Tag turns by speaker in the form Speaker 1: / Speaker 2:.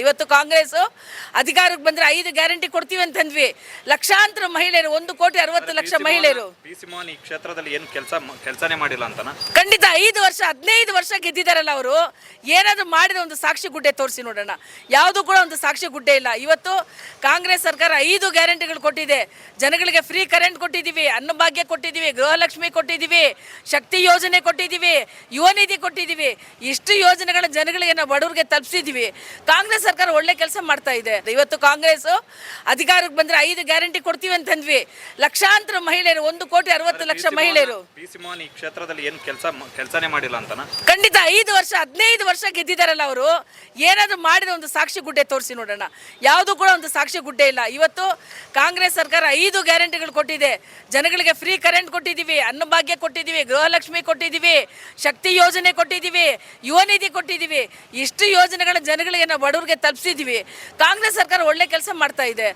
Speaker 1: ಇವತ್ತು ಕಾಂಗ್ರೆಸ್ ಅಧಿಕಾರಕ್ಕೆ ಬಂದ್ರೆ ಐದು ಗ್ಯಾರಂಟಿ ಕೊಡ್ತೀವಿ ಅಂತಂದ್ವಿ. ಲಕ್ಷಾಂತರ ಮಹಿಳೆಯರು ಒಂದು ಕೋಟಿ ಅರವತ್ತು ಲಕ್ಷ ಮಹಿಳೆಯರು.
Speaker 2: ಪಿ ಸಿ ಮೋಹನ್ ಈ ಕ್ಷೇತ್ರದಲ್ಲಿ ಏನು ಕೆಲಸ ಕೆಲಸನೇ ಮಾಡಿಲ್ಲ ಅಂತನಾ?
Speaker 1: ಖಂಡಿತ ಐದು ವರ್ಷ ಹದಿನೈದು ವರ್ಷ ಗೆದ್ದಿದ್ದಾರಲ್ಲ ಅವರು. ಏನಾದರೂ ಮಾಡಿದ ಒಂದು ಸಾಕ್ಷಿ ಗುಡ್ಡೆ ತೋರಿಸಿ ನೋಡೋಣ. ಯಾವುದು ಕೂಡ ಒಂದು ಸಾಕ್ಷಿ ಗುಡ್ಡೆ ಇಲ್ಲ. ಇವತ್ತು ಕಾಂಗ್ರೆಸ್ ಸರ್ಕಾರ ಐದು ಗ್ಯಾರಂಟಿಗಳು ಕೊಟ್ಟಿದೆ. ಜನಗಳಿಗೆ ಫ್ರೀ ಕರೆಂಟ್ ಕೊಟ್ಟಿದ್ದೀವಿ ಅನ್ನಭಾಗ್ಯ ಕೊಟ್ಟಿದ್ದೀವಿ ಗೃಹಲಕ್ಷ್ಮಿ ಕೊಟ್ಟಿದ್ದೀವಿ ಶಕ್ತಿ ಯೋಜನೆ ಕೊಟ್ಟಿದ್ದೀವಿ ಯುವ ನಿಧಿ ಕೊಟ್ಟಿದ್ದೀವಿ. ಇಷ್ಟು ಯೋಜನೆಗಳ ಜನಗಳಿಗೆ ನಾವು ಬಡವರಿಗೆ ತಲುಪಿಸಿದ್ದೀವಿ. ಕಾಂಗ್ರೆಸ್ ಸರ್ಕಾರ ಒಳ್ಳೆ ಕೆಲಸ ಮಾಡ್ತಾ ಇದೆ. ಇವತ್ತು ಕಾಂಗ್ರೆಸ್ ಅಧಿಕಾರಕ್ಕೆ ಬಂದ್ರೆ ಐದು ಗ್ಯಾರಂಟಿ ಕೊಡ್ತೀವಿ ಅಂತಂದ್ವಿ. ಲಕ್ಷಾಂತರ ಮಹಿಳೆಯರು ಒಂದು ಕೋಟಿ ಅರವತ್ತು ಲಕ್ಷ ಮಹಿಳೆಯರು.
Speaker 2: ಪಿ ಈ ಕ್ಷೇತ್ರದಲ್ಲಿ ಏನು ಕೆಲಸ ಕೆಲಸನೇ ಮಾಡಿಲ್ಲ ಅಂತನಾ?
Speaker 1: ಖಂಡಿತ ಐದು ವರ್ಷ ಹದಿನೈದು ವರ್ಷ ಗೆದ್ದಿದ್ದಾರಲ್ಲ ಅವರು. ಏನಾದರೂ ಮಾಡಿದ ಒಂದು ಸಾಕ್ಷಿ ಗುಡ್ಡೆ ತೋರಿಸಿ ನೋಡೋಣ. ಯಾವುದು ಕೂಡ ಒಂದು ಸಾಕ್ಷಿ ಗುಡ್ಡೆ ಇಲ್ಲ. ಇವತ್ತು ಕಾಂಗ್ರೆಸ್ ಸರ್ಕಾರ ಐದು ಗ್ಯಾರಂಟಿಗಳು ಕೊಟ್ಟಿದೆ. ಜನಗಳಿಗೆ ಫ್ರೀ ಕರೆಂಟ್ ಕೊಟ್ಟಿದ್ದೀವಿ ಅನ್ನಭಾಗ್ಯ ಕೊಟ್ಟಿದ್ದೀವಿ ಗೃಹಲಕ್ಷ್ಮಿ ಕೊಟ್ಟಿದ್ದೀವಿ ಶಕ್ತಿ ಯೋಜನೆ ಕೊಟ್ಟಿದ್ದೀವಿ ಯುವ ನಿಧಿ ಕೊಟ್ಟಿದ್ದೀವಿ. ಇಷ್ಟು ಯೋಜನೆಗಳ ಜನಗಳಿಗೆ ನಾವು ಬಡವರಿಗೆ ತಲುಪಿಸಿದ್ದೀವಿ ಕಾಂಗ್ರೆಸ್ ಸರ್ಕಾರ ಒಳ್ಳೆ ಕೆಲಸ ಮಾಡ್ತಾ ಇದೆ.